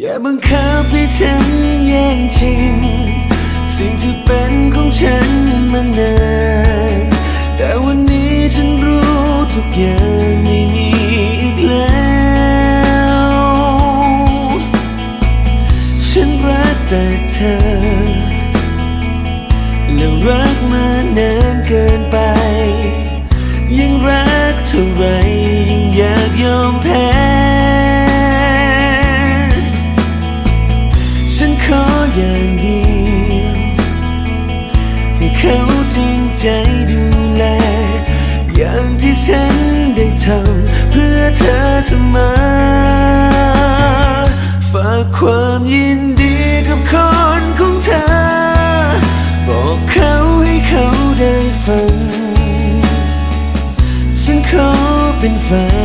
อย่าบังคับให้ฉันแย่งชิง สิ่งที่เป็นของฉันมานานแต่วันนี้ฉันรู้ทุกอย่างไม่มีอีกแล้ว ฉันรักแต่เธอ แล้วรักมานาน ฉันขออย่างเดียวให้เขาจริงใจดูแล อย่างที่ฉันได้ทำเพื่อเธอเสมอฝากความยินดีกับคนของเธอ บอกเขาให้เขาได้ฟัง ฉันขอเป็นฝ่าย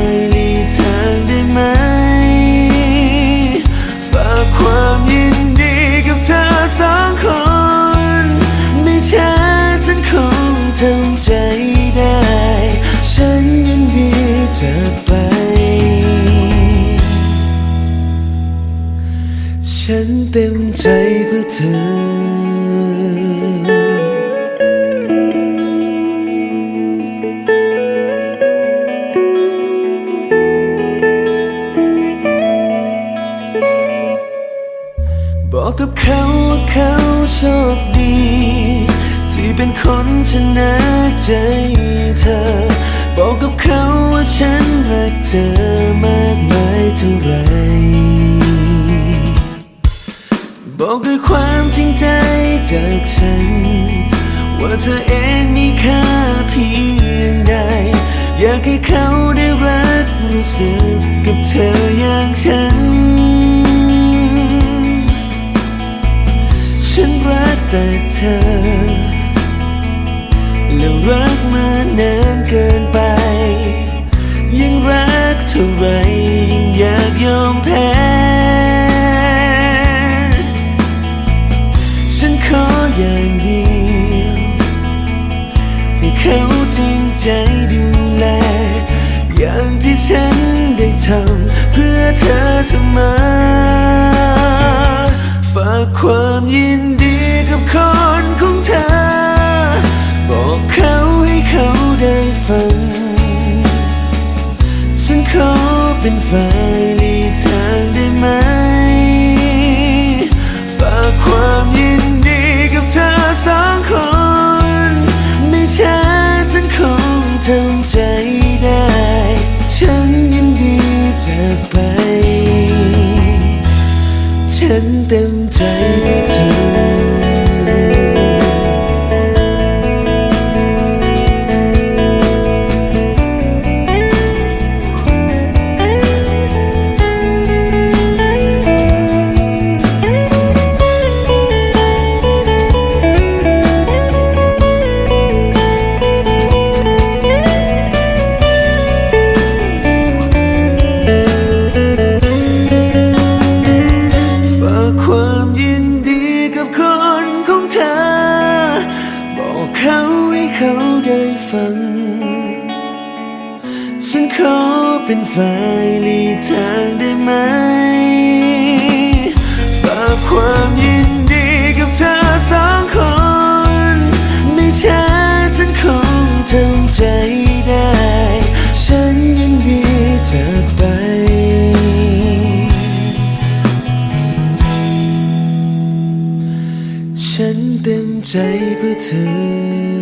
ฉันเต็มใจเพื่อเธอ บอกกับเขาว่าเขาโชคดี ที่เป็นคนชนะใจเธอ บอกกับเขาว่าฉันรักเธอมากมายเท่าไร บอกด้วยความจริงใจจากฉัน ว่าเธอเองมีค่าเพียงใด อยากให้เขาได้รักรู้สึกกับเธออย่างฉัน ฉันรักแต่เธอ แล้วรักมานานเกินไป ยังรักเท่าไร เขาจริงใจดูแล อย่างที่ฉันได้ทำเพื่อเธอเสมอฝากความยินดีกับคนของเธอ บอกเขาให้เขาได้ฟัง ฉันขอเป็นฝ่ายลีกทา ฉันเต็มใจให้เธอ เขาได้ฟัง ฉันขอเป็นฝ่ายหลีกทางได้ไหม ฝากความยินดีกับเธอสองคน ไม่ช้าฉันคงทำใจได้ ฉันยินดีจะไปฉันเต็มใจเพื่อเธอ